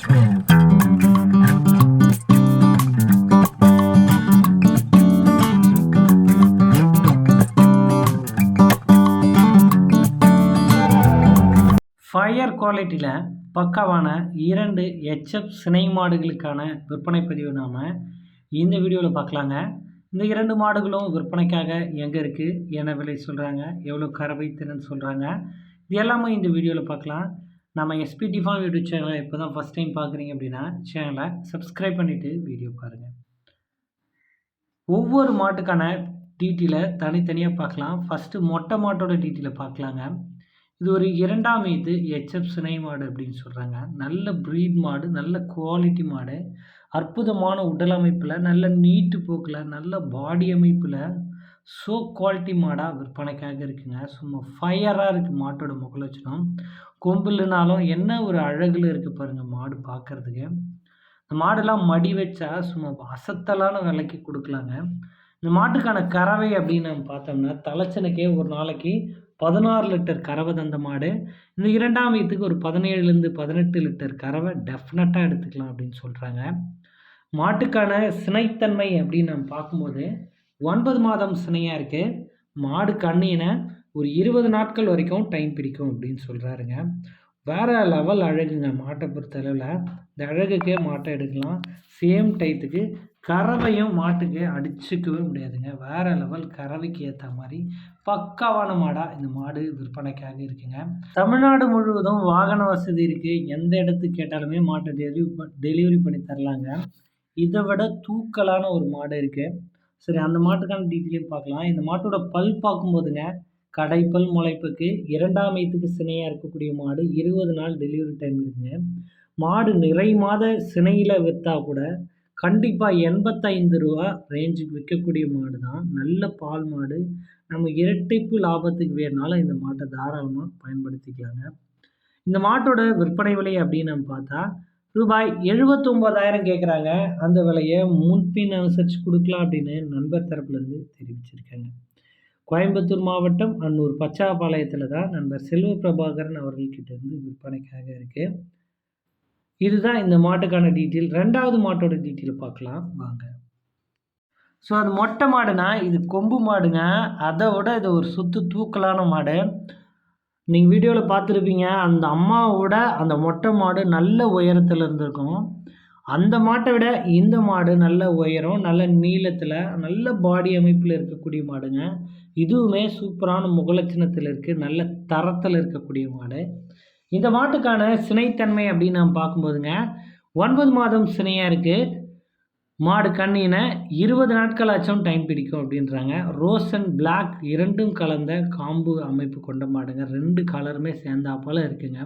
Fire குவாலிட்டியில் பக்காவான இரண்டு ஹெச்எஃப் சினை மாடுகளுக்கான விற்பனை பதிவு நாம் இந்த வீடியோவில் பார்க்கலாங்க. இந்த இரண்டு மாடுகளும் விற்பனைக்காக எங்கே இருக்குது என்ன விலை சொல்கிறாங்க எவ்வளோ கறவை திறன் சொல்கிறாங்க இது எல்லாமே இந்த வீடியோவில் பார்க்கலாம். நம்ம எஸ்பிடி ஃபார்ம் யூடியூப் சேனலை இப்போ தான் ஃபஸ்ட் டைம் பார்க்குறீங்க அப்படின்னா சேனலை சப்ஸ்கிரைப் பண்ணிவிட்டு வீடியோ பாருங்கள் ஒவ்வொரு மாட்டுக்கான டீட்டெயிலை தனித்தனியாக பார்க்கலாம். ஃபஸ்ட்டு மொட்டை மாட்டோட டீட்டெயிலை பார்க்கலாங்க. இது ஒரு இரண்டாம் இது ஹெச்எஃப் சினை மாடு அப்படின்னு சொல்கிறாங்க நல்ல ப்ரீட் மாடு நல்ல குவாலிட்டி மாடு. அற்புதமான உடல் அமைப்பில் நல்ல நீட்டு போக்கில் நல்ல பாடி அமைப்பில் ஸோ குவாலிட்டி மாடாக விற்பனைக்காக இருக்குங்க. சும்மா ஃபயராக இருக்குது மாட்டோட முகலட்சணம். கொம்புலனாலும் என்ன ஒரு அழகில் இருக்குது பாருங்கள் மாடு பார்க்குறதுக்கு இந்த மாடெல்லாம் மடி வச்சா சும்மா அசத்தலான விலைக்கு கொடுக்கலாங்க. இந்த மாட்டுக்கான கறவை அப்படின்னு நம்ம பார்த்தோம்னா தலைச்சனுக்கே ஒரு நாளைக்கு பதினாறு லிட்டர் கறவை தந்த மாடு. இந்த இரண்டாம் வீத்துக்கு ஒரு பதினேழுலேருந்து பதினெட்டு லிட்டர் கறவை டெஃபினட்டாக எடுத்துக்கலாம் அப்படின்னு சொல்கிறாங்க மாட்டுக்கான சினைத்தன்மை அப்படின்னு நம்ம பார்க்கும்போது ஒன்பது மாதம் சினையாக இருக்குது மாடு கண்ணினை ஒரு இருபது நாட்கள் வரைக்கும் டைம் பிடிக்கும் அப்படின்னு சொல்கிறாருங்க வேறு லெவல் அழகுங்க மாட்டை பொறுத்தளவில் இந்த அழகுக்கே மாட்டை எடுக்கலாம். சேம் டைத்துக்கு கறவையும் மாட்டுக்கு அடிச்சுக்கவே முடியாதுங்க. வேறு லெவல் கறவைக்கு ஏற்ற மாதிரி பக்காவான மாடாக இந்த மாடு விற்பனைக்காக இருக்குங்க. தமிழ்நாடு முழுவதும் வாகன வசதி இருக்குது எந்த இடத்துக்கு கேட்டாலுமே மாட்டை டெலிவரி டெலிவரி பண்ணி தரலாங்க. இதை விட தூக்கலான ஒரு மாடு இருக்குது சரி அந்த மாட்டுக்கான டீட்டெயிலையும் பார்க்கலாம். இந்த மாட்டோட பல் பார்க்கும்போதுங்க கடைப்பல் முளைப்புக்கு இரண்டாம் வயதுக்கு சினையாக இருக்கக்கூடிய மாடு இருபது நாள் டெலிவரி டைம் இருக்குங்க மாடு நிறை மாத சினையில் விற்றா கூட கண்டிப்பாக எண்பத்தைந்து ரூபா ரேஞ்சுக்கு விற்கக்கூடிய மாடு தான் நல்ல பால் மாடு. நம்ம இரட்டிப்பு லாபத்துக்கு வேணுனாலும் இந்த மாட்டை தாராளமாக பயன்படுத்திக்கலாங்க. இந்த மாட்டோட விற்பனை விலை அப்படின்னு நம்ம பார்த்தா ரூபாய் எழுபத்தொம்போதாயிரம் கேட்குறாங்க அந்த விலையை முன்பின் அனுசரித்து கொடுக்கலாம் அப்படின்னு நண்பர் தரப்புலேருந்து தெரிவிச்சிருக்காங்க. கோயம்புத்தூர் மாவட்டம் அன்னூர் பச்சாபாளையத்தில் தான் நண்பர் செல்வ பிரபாகரன் அவர்கள்கிட்ட இருந்து விற்பனைக்காக இருக்குது இதுதான் இந்த மாட்டுக்கான டீட்டெயில் ரெண்டாவது மாட்டோட டீட்டெயில் பார்க்கலாம். வாங்க. ஸோ அது மொட்டை மாடுனா இது கொம்பு மாடுங்க. அதை விட இது ஒரு சுத்து தூக்கலான மாடு. நீங்கள் வீடியோவில் பார்த்துருப்பீங்க அந்த அம்மாவோட அந்த மொட்டை மாடு நல்ல உயரத்தில் இருந்திருக்கும். அந்த மாட்டை விட இந்த மாடு நல்ல உயரம் நல்ல நீளத்தில் நல்ல பாடி அமைப்பில் இருக்கக்கூடிய மாடுங்க. இதுவுமே சூப்பரான முகலட்சணத்தில் இருக்குது நல்ல தரத்தில் இருக்கக்கூடிய மாடு. இந்த மாட்டுக்கான சினைத்தன்மை அப்படின்னு நம்ம பார்க்கும்போதுங்க ஒன்பது மாதம் சினையாக இருக்குது மாடு கண்ணின இருபது நாட்களாச்சும் டைம் பிடிக்கும் அப்படின்றாங்க. ரோஸ் அண்ட் பிளாக் இரண்டும் கலந்த காம்பு அமைப்பு கொண்ட மாடுங்க. ரெண்டு கலருமே சேர்ந்தாப்போல் இருக்குங்க.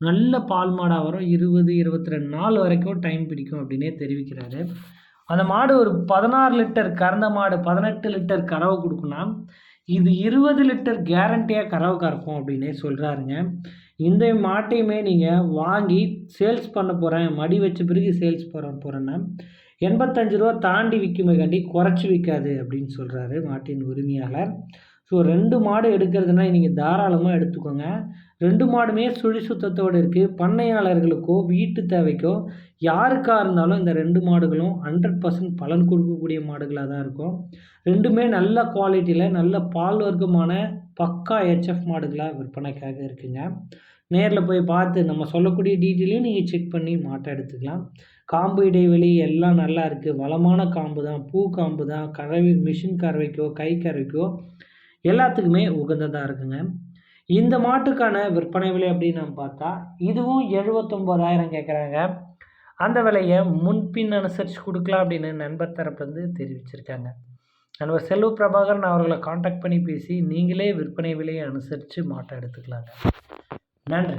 நல்ல பால் மாடாக வரும். இருபது இருபத்தி ரெண்டு நாள் வரைக்கும் டைம் பிடிக்கும் அப்படின்னே தெரிவிக்கிறாரு. அந்த மாடு ஒரு பதினாறு லிட்டர் கறந்த மாடு பதினெட்டு லிட்டர் கறவை கொடுக்குன்னா இது இருபது லிட்டர் கேரண்டியாக கறவை கறக்கும் அப்படின்னே சொல்கிறாருங்க இந்த மாட்டையுமே நீங்கள் வாங்கி சேல்ஸ் பண்ண போகிறேன் மடி வச்ச பிறகு சேல்ஸ் பண்ண போகிறேன்னா எண்பத்தஞ்சு ரூபா தாண்டி விற்குமைக்காண்டி குறைச்சி விற்காது அப்படின்னு சொல்கிறாரு மாட்டின் உரிமையாளர். ஸோ ரெண்டு மாடு எடுக்கிறதுனா நீங்கள் தாராளமாக எடுத்துக்கோங்க. ரெண்டு மாடுமே சுழி சுத்தத்தோடு இருக்குது பண்ணையாளர்களுக்கோ வீட்டு தேவைக்கோ யாருக்காக இருந்தாலும் இந்த ரெண்டு மாடுகளும் ஹண்ட்ரட் பர்சன்ட் பலன் கொடுக்கக்கூடிய மாடுகளாக தான் இருக்கும். ரெண்டுமே நல்ல குவாலிட்டியில் நல்ல பால் வர்க்கமான பக்கா ஹெச்எஃப் மாடுகளாக விற்பனைக்காக இருக்குங்க. நேரில் போய் பார்த்து நம்ம சொல்லக்கூடிய டீட்டெயிலையும் நீங்கள் செக் பண்ணி மாட்டை எடுத்துக்கலாம். காம்பு இடைவெளி எல்லாம் நல்லா இருக்குது வளமான காம்பு தான் பூ காம்பு தான் கறவை மிஷின் கறவைக்கோ கை கறவைக்கோ எல்லாத்துக்குமே உகந்ததாக இருக்குங்க. இந்த மாட்டுக்கான விற்பனை விலை அப்படின்னு நம்ம பார்த்தா இதுவும் எழுபத்தொம்போதாயிரம் கேட்குறாங்க அந்த விலையை முன்பின் அனுசரித்து கொடுக்கலாம் அப்படின்னு நண்பர் தரப்புலேருந்து தெரிவிச்சிருக்காங்க. நண்பர் செல்வ பிரபாகரன் அவர்களை காண்டாக்ட் பண்ணி பேசி நீங்களே விற்பனை விலையை அனுசரித்து மாட்டை எடுத்துக்கலாங்க. நன்றி.